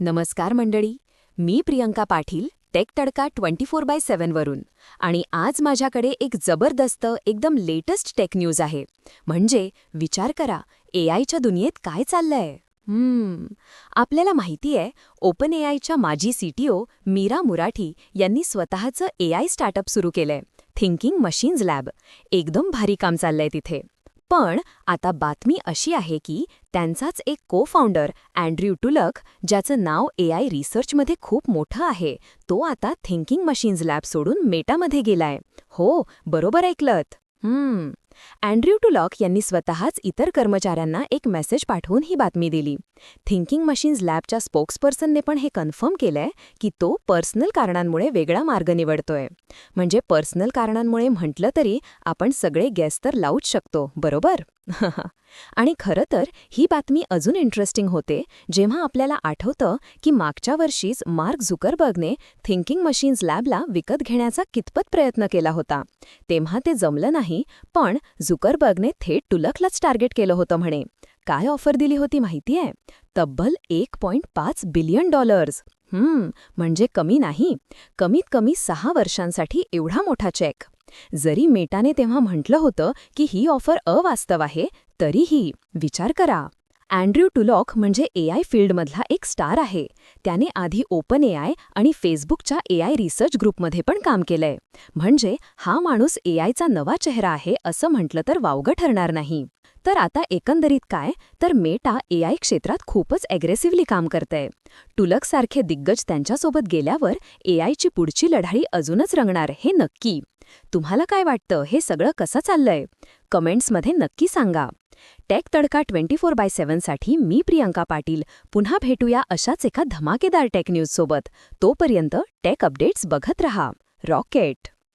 नमस्कार मंडळी मी Priyanka Patil tech Tadka twenty four by सेवनवरून आणि आज माझ्याकडे एक जबरदस्त एकदम लेटेस्ट टेक न्यूज आहे. म्हणजे विचार करा ए आयच्या दुनियेत काय चाललंय? हम्म आपल्याला माहिती आहे ओपन ए आयच्या माजी सीटीओ मीरा मुराठी यांनी स्वतःचं ए आय स्टार्टअप सुरू केलंय थिंकिंग मशीन्स लॅब. एकदम भारी काम चाललंय तिथे. पण आता बातमी अशी आहे की त्यांचाच एक को फाउंडर अँड्र्यू टुलक ज्याचं नाव ए आय रिसर्चमध्ये खूप मोठं आहे तो आता थिंकिंग मशीन्स लॅब सोडून मेटामध्ये गेलाय. हो बरोबर ऐकलत. हम्म. अँड्र्यू टुलॉक यांनी स्वतःच इतर कर्मचाऱ्यांना एक मेसेज पाठवून ही बातमी दिली. थिंकिंग मशीन्स लॅबच्या स्पोक्सपर्सनने पण हे कन्फर्म केलंय की तो पर्सनल कारणांमुळे वेगळा मार्ग निवडतोय. म्हणजे पर्सनल कारणांमुळे म्हटलं तरी आपण सगळे गॅस तर लावूच शकतो बरोबर? आणि खरं तर ही बातमी अजून इंटरेस्टिंग होते जेव्हा आपल्याला आठवतं की मागच्या वर्षीच मार्क झुकरबर्गने थिंकिंग मशीन्स लॅबला विकत घेण्याचा कितपत प्रयत्न केला होता. तेव्हा ते जमलं नाही पण झुकरबर्गने थेट टुलकलाच टार्गेट केलं होतं म्हणे. काय ऑफर दिली होती माहितीये? तब्बल एक पॉइंट पाच बिलियन डॉलर्स. हम्म म्हणजे कमी नाही. कमीत कमी सहा वर्षांसाठी एवढा मोठा चेक. जरी मेटाने तेव्हा म्हटलं होतं की ही ऑफर अवास्तव आहे तरीही विचार करा. अँड्र्यू टुलॉक म्हणजे ए आय फील्डमधला एक स्टार आहे. त्याने आधी ओपन ए आय आणि फेसबुकच्या ए आय रिसर्च ग्रुपमध्ये पण काम केलंय. म्हणजे हा माणूस ए आयचा नवा चेहरा आहे असं म्हटलं तर वावगं ठरणार नाही. तर आता एकंदरीत काय? तर मेटा ए आय क्षेत्रात खूपच अग्रेसिव्हली काम करतंय. टुलकसारखे दिग्गज त्यांच्यासोबत गेल्यावर ए आयची पुढची लढाई अजूनच रंगणार हे नक्की. तुम्हाला काय वाटतं? हे सगळं कसं चाललंय? कमेंट्समध्ये नक्की सांगा. Tech Tadka twenty four by सेव्हनसाठी मी प्रियंका पाटील. पुन्हा भेटूया अशाच एका धमाकेदार टेक न्यूजसोबत. तोपर्यंत टेक अपडेट्स बघत रहा. रॉकेट!